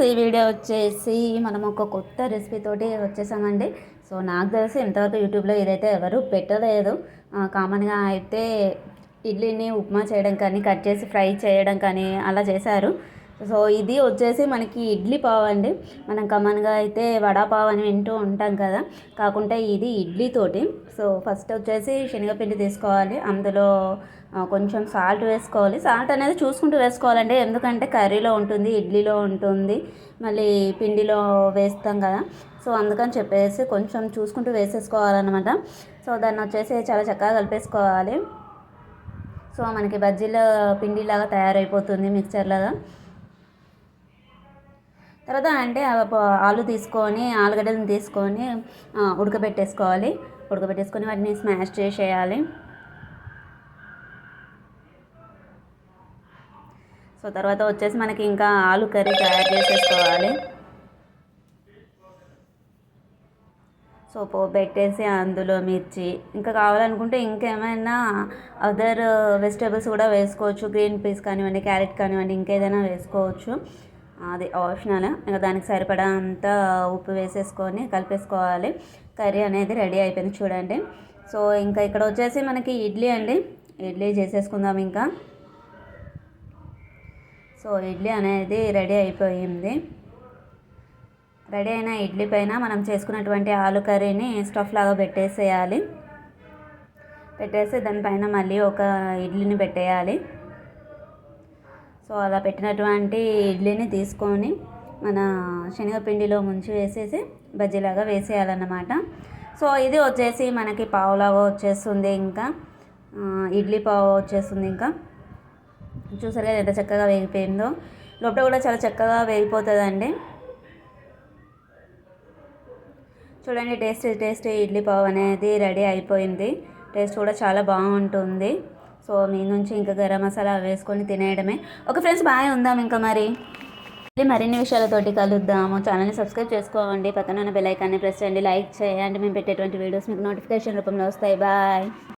Friends ఈ video వచ్చేసి మనం ఒక కొత్త రెసిపీ తోటి వచ్చేసామండి. సో నాకు తెలిసి ఇంతవరకు యూట్యూబ్లో ఇదైతే ఎవరు పెట్టలేదు. కామన్గా అయితే ఇడ్లీని ఉప్మా చేయడం కానీ కట్ చేసి ఫ్రై చేయడం కానీ అలా చేశారు. సో ఇది వచ్చేసి మనకి ఇడ్లీ పావు అండి మనం కామన్గా అయితే వడాపావ్ అని వింటూ ఉంటాం కదా. కాకుంటే ఇది ఇడ్లీతోటి సో ఫస్ట్ వచ్చేసి శనగపిండి తీసుకోవాలి. అందులో కొంచెం సాల్ట్ వేసుకోవాలి. సాల్ట్ అనేది చూసుకుంటూ వేసుకోవాలండి. ఎందుకంటే కర్రీలో ఉంటుంది ఇడ్లీలో ఉంటుంది. మళ్ళీ పిండిలో వేస్తాం కదా. సో అందుకని చెప్పేసి కొంచెం చూసుకుంటూ వేసేసుకోవాలన్నమాట. సో దాన్ని వచ్చేసి చాలా చక్కగా కలిపేసుకోవాలి. సో మనకి బజ్జీల పిండిలాగా తయారైపోతుంది మిక్చర్ లాగా తర్వాత అంటే ఆలు తీసుకొని ఆలుగడ్డలను తీసుకొని ఉడకబెట్టేసుకోవాలి. ఉడకబెట్టేసుకొని వాటిని స్మాష్ చేసేయాలి. సో తర్వాత వచ్చేసి మనకి ఇంకా ఆలు కర్రీ తయారు చేసేసుకోవాలి. సో పోపు పెట్టేసి అందులో మిర్చి. ఇంకా కావాలనుకుంటే ఇంకేమైనా అదర్ వెజిటేబుల్స్ కూడా వేసుకోవచ్చు. గ్రీన్ పీస్ కానివ్వండి క్యారెట్ కానివ్వండి ఇంకేదైనా వేసుకోవచ్చు. అది ఆప్షనల్. ఇంకా దానికి సరిపడా అంత ఉప్పు వేసేసుకొని కలిపేసుకోవాలి. కర్రీ అనేది రెడీ అయిపోయింది చూడండి. సో ఇంకా ఇక్కడ వచ్చేసి మనకి ఇడ్లీ అండి. ఇడ్లీ చేసేసుకుందాం ఇంకా. సో ఇడ్లీ అనేది రెడీ అయిపోయింది. రెడీ అయిన ఇడ్లీ పైన మనం చేసుకున్నటువంటి ఆలు కర్రీని స్టఫ్ లాగా పెట్టేసేయాలి. పెట్టేసి దానిపైన మళ్ళీ ఒక ఇడ్లీని పెట్టేయాలి. సో అలా పెట్టినటువంటి ఇడ్లీని తీసుకొని మన శనగపిండిలో ముంచి వేసేసి బజ్జీలాగా వేసేయాలన్నమాట. సో ఇది వచ్చేసి మనకి పావులాగా వచ్చేస్తుంది ఇంకా. ఇడ్లీ పావు వచ్చేస్తుంది ఇంకా. చూసారు కదా ఎంత చక్కగా వేగిపోయిందో. లోపల కూడా చాలా చక్కగా వేగిపోతుందండి. చూడండి టేస్ట్ టేస్ట్ ఇడ్లీ పావ్ అనేది రెడీ అయిపోయింది. టేస్ట్ కూడా చాలా బాగుంటుంది. సో మీ నుంచి ఇంకా గరం మసాలా వేసుకొని తినేయడమే. ఒక ఫ్రెండ్స్ బాగా ఉందాం ఇంకా మరి. మరిన్ని విషయాలతోటి కలుద్దాము. ఛానల్ని సబ్స్క్రైబ్ చేసుకోండి పక్కన ఉన్న బెల్ ఐకాన్ని ప్రెస్ చేయండి. లైక్ చేయండి. మేము పెట్టేటువంటి వీడియోస్ మీకు నోటిఫికేషన్ రూపంలో వస్తాయి. బాయ్.